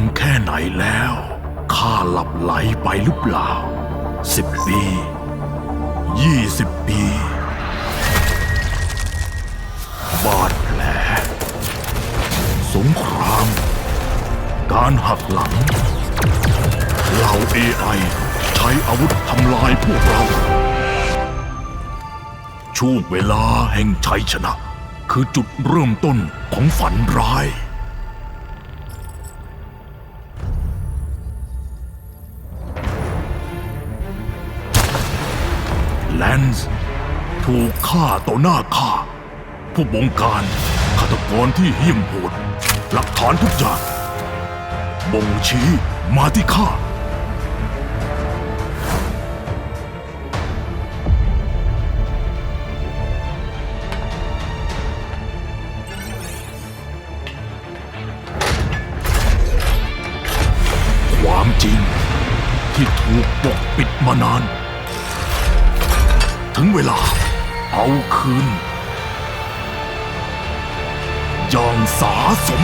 านแค่ไหนแล้ว ข้าหลับไหลไปหรือเปล่าสิบปียี่สิบปี บาดแผล สงคราม การหักหลัง เหล่า AI ใช้อาวุธทำลายพวกเรา ช่วงเวลาแห่งชัยชนะ คือจุดเริ่มต้นของฝันร้าย แลนส์ถูกฆ่าต่อหน้าข้า ผู้บงการฆาตกรที่เหี้ยมโหด หลักฐานทุกอย่าง บ่งชี้มาที่ข้า ความจริงที่ถูกปกปิดมานาน ถึงเวลา เอาคืนอย่างสาสม